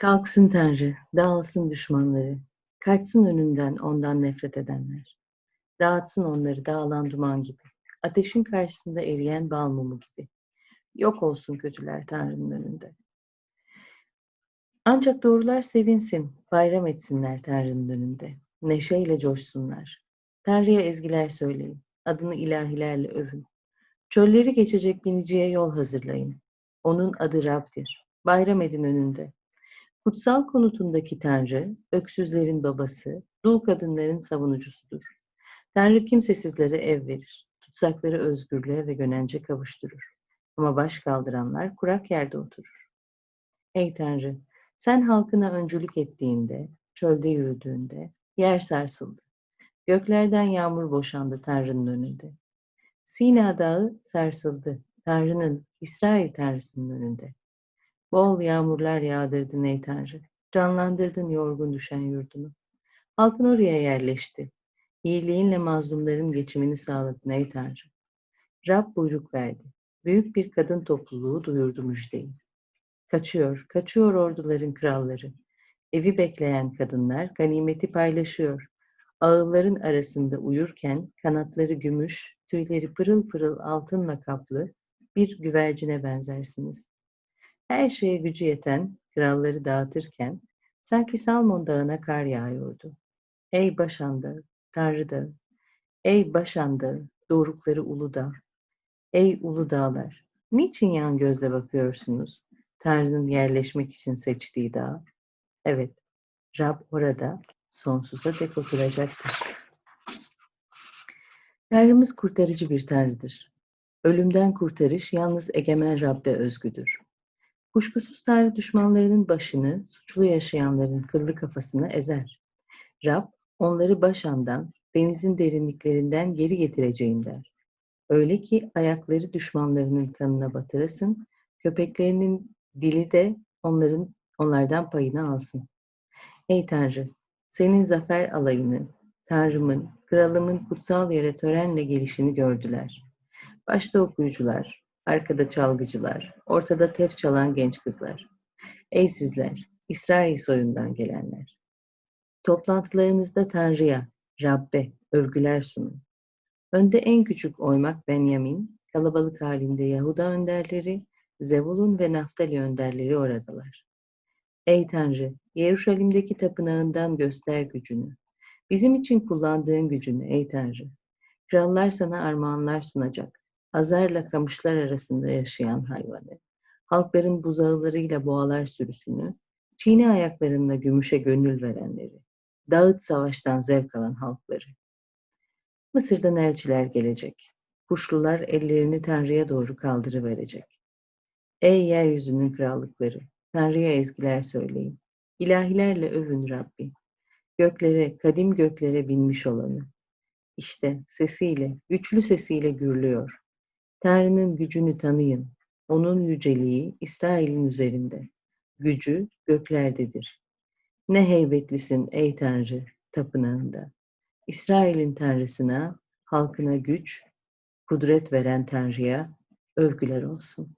Kalksın Tanrı, dağılsın düşmanları, kaçsın önünden ondan nefret edenler. Dağıtsın onları dağılan duman gibi, ateşin karşısında eriyen bal mumu gibi. Yok olsun kötüler Tanrı'nın önünde. Ancak doğrular sevinsin, bayram etsinler Tanrı'nın önünde. Neşeyle coşsunlar. Tanrı'ya ezgiler söyleyin, adını ilahilerle övün. Çölleri geçecek biniciye yol hazırlayın. Onun adı Rab'dir. Bayram edin önünde. Kutsal konutundaki Tanrı, öksüzlerin babası, dul kadınların savunucusudur. Tanrı kimsesizlere ev verir, tutsakları özgürlüğe ve gönence kavuşturur. Ama baş kaldıranlar kurak yerde oturur. Ey Tanrı, sen halkına öncülük ettiğinde, çölde yürüdüğünde, yer sarsıldı. Göklerden yağmur boşandı Tanrı'nın önünde. Sina dağı sarsıldı, Tanrı'nın, İsrail Tanrısı'nın önünde. Bol yağmurlar yağdırdın ey Tanrı. Canlandırdın yorgun düşen yurdunu. Halkın oraya yerleşti. İyiliğinle mazlumların geçimini sağladın ey Tanrı. Rab buyruk verdi. Büyük bir kadın topluluğu duyurdu müjdeyi. Kaçıyor, kaçıyor orduların kralları. Evi bekleyen kadınlar ganimeti paylaşıyor. Ağılların arasında uyurken kanatları gümüş, tüyleri pırıl pırıl altınla kaplı bir güvercine benzersiniz. Her şeye gücü yeten kralları dağıtırken sanki Salmon dağına kar yağıyordu. Ey Başan dağı, Tanrı dağı, ey Başan dağı, doğrukları ulu dağ, ey ulu dağlar, niçin yan gözle bakıyorsunuz? Tanrı'nın yerleşmek için seçtiği dağ. Evet, Rab orada sonsuza dek oturacaktır. Tanrımız kurtarıcı bir Tanrı'dır. Ölümden kurtarış yalnız egemen Rab'be özgüdür. Kuşkusuz Tanrı düşmanlarının başını, suçlu yaşayanların kıllı kafasını ezer. Rab, onları başandan, denizin derinliklerinden geri getireceğim der. Öyle ki ayakları düşmanlarının kanına batırasın, köpeklerinin dili de onların onlardan payını alsın. Ey Tanrı, senin zafer alayını, Tanrımın, kralımın kutsal yere törenle gelişini gördüler. Başta okuyucular, arkada çalgıcılar, ortada tef çalan genç kızlar. Ey sizler, İsrail soyundan gelenler. Toplantılarınızda Tanrı'ya, Rabbe övgüler sunun. Önde en küçük oymak Benyamin, kalabalık halinde Yahuda önderleri, Zevulun ve Naftali önderleri oradalar. Ey Tanrı, Yeruşalim'deki tapınağından göster gücünü. Bizim için kullandığın gücünü ey Tanrı. Krallar sana armağanlar sunacak. Azarla kamışlar arasında yaşayan hayvanı. Halkların buzağılarıyla boğalar sürüsünü. Çiğne ayaklarında gümüşe gönül verenleri. Dağıt savaştan zevk alan halkları. Mısır'dan elçiler gelecek. Kuşlular ellerini Tanrı'ya doğru kaldırıverecek. Ey yeryüzünün krallıkları, Tanrı'ya ezgiler söyleyin. İlahilerle övün Rabbi. Göklere, kadim göklere binmiş olanı. İşte sesiyle, güçlü sesiyle gürlüyor. Tanrı'nın gücünü tanıyın. Onun yüceliği İsrail'in üzerinde. Gücü göklerdedir. Ne heybetlisin ey Tanrı tapınağında. İsrail'in Tanrısına, halkına güç, kudret veren Tanrı'ya övgüler olsun.